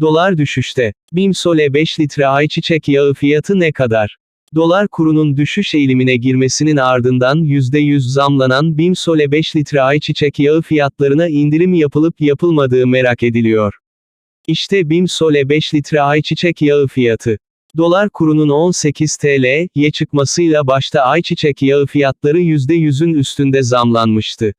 Dolar düşüşte. Bimsole 5 litre ayçiçek yağı fiyatı ne kadar? Dolar kurunun düşüş eğilimine girmesinin ardından %100 zamlanan Bimsole 5 litre ayçiçek yağı fiyatlarına indirim yapılıp yapılmadığı merak ediliyor. İşte Bimsole 5 litre ayçiçek yağı fiyatı. Dolar kurunun 18 TL'ye çıkmasıyla başta ayçiçek yağı fiyatları %100'ün üstünde zamlanmıştı.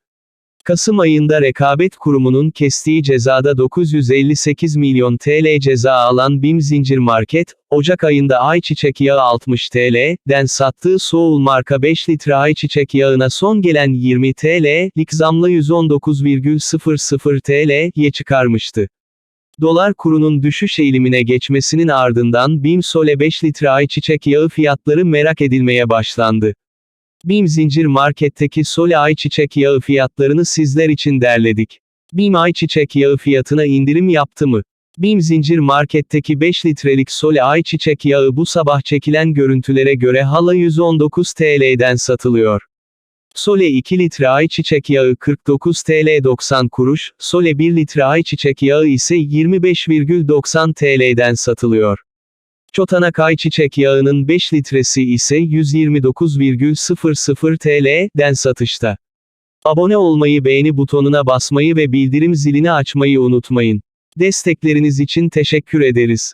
Kasım ayında Rekabet Kurumu'nun kestiği cezada 958 milyon TL ceza alan BİM Zincir Market, Ocak ayında ayçiçek yağı 60 TL'den sattığı Soğul marka 5 litre ayçiçek yağına son gelen 20 TL'lik zamla 119,00 TL'ye çıkarmıştı. Dolar kurunun düşüş eğilimine geçmesinin ardından BİM Sole 5 litre ayçiçek yağı fiyatları merak edilmeye başlandı. BİM Zincir Market'teki Sole ayçiçek yağı fiyatlarını sizler için derledik. BİM ayçiçek yağı fiyatına indirim yaptı mı? BİM Zincir Market'teki 5 litrelik Sole ayçiçek yağı bu sabah çekilen görüntülere göre hala 119 TL'den satılıyor. Sole 2 litre ayçiçek yağı 49 TL 90 kuruş, Sole 1 litre ayçiçek yağı ise 25,90 TL'den satılıyor. Çotanak ayçiçek yağının 5 litresi ise 129,00 TL'den satışta. Abone olmayı beğeni butonuna basmayı ve bildirim zilini açmayı unutmayın. Destekleriniz için teşekkür ederiz.